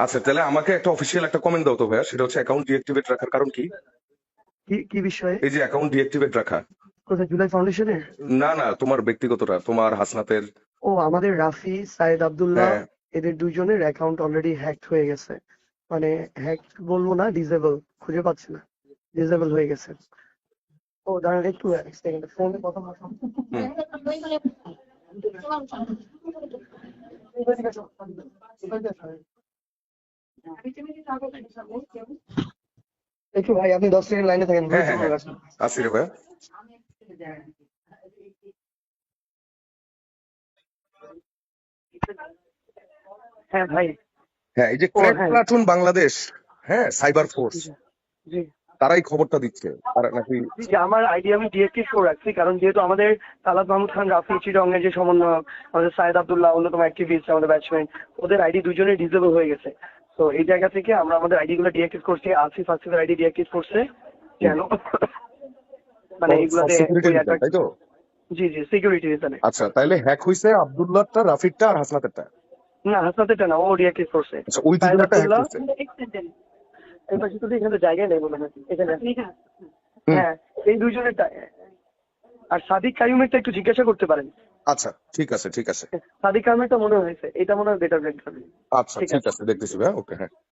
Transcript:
আচ্ছা তাহলে আমাকে একটা অফিসিয়াল একটা কমেন্ট দাও তো ভাইয়া সেটা হচ্ছে অ্যাকাউন্ট ডিঅ্যাক্টিভেট রাখার কারণ কি? কি কি বিষয়ে? এই যে অ্যাকাউন্ট ডিঅ্যাক্টিভেট রাখা। কোথায় জুলাই ফাউন্ডেশনে না না তোমার ব্যক্তিগতটা তোমার হাসনাতের। ও আমাদের রাফি সাইদ আব্দুল্লাহ হ্যাঁ। এদের দুইজনের অ্যাকাউন্ট অলরেডি হ্যাকড হয়ে গেছে। মানে হ্যাক বলব না ডিসেবল খুঁজে পাচ্ছি না। ডিসেবল হয়ে গেছে। ও দাঁড়ান একটু এক সেকেন্ড ফোনে কথা বলছি একটু ভাই আপনি দশ সেকেন্ড লাইনে থাকেন হ্যাঁ, হ্যাঁ। আসি রে হ্যাঁ ভাই। হ্যাঁ এই যে ক্র্যাক। প্লাটুন বাংলাদেশ হ্যাঁ সাইবার ফোর্স। তারাই খবরটা দিচ্ছে। আর নাকি আমার আইডি আমি ডিএক্টিভ করে রাখছি কারণ যেহেতু আমাদের তালাত মাহমুদ খান রাফি চিরঙ্গের যে সমন্বয়ক আমাদের সাইদ আব্দুল্লাহ অন্যতম অ্যাক্টিভিস্ট আমাদের ব্যাটসম্যান ওদের আইডি দুজনেই ডিসেবল হয়ে গেছে। তো এই জায়গা থেকে আমরা আমাদের আইডি গুলো ডিএক্টিভ করছি আসিফ আসিফের আইডি ডিএক্টিভ করছে কেন মানে এইগুলাতে তাই তো? জি জি সিকিউরিটি রিজনে আচ্ছা তাইলে হ্যাক হইছে আব্দুল্লাহটা রাফিকটা আর হাসনাতেরটা? না হাসনাতেরটা না ও ডিএক্টিভ করছে। আচ্ছা ওই দুজনটা হ্যাক হইছে। এই পাশে তো এখানে জায়গায় নেই মনে হয়। এখানে হ্যাঁ এই দুইজনেরটা। আর সাদিক কাইমেরটা একটু জিজ্ঞাসা করতে পারেন। আচ্ছা ঠিক আছে ঠিক আছে। সাদিক আহমেদটা মনে হয়েছে এটা মনে হয় বেটার বেটার আচ্ছা ঠিক ঠিক আছে। দেখতেছি ভাইয়া ওকে হ্যাঁ।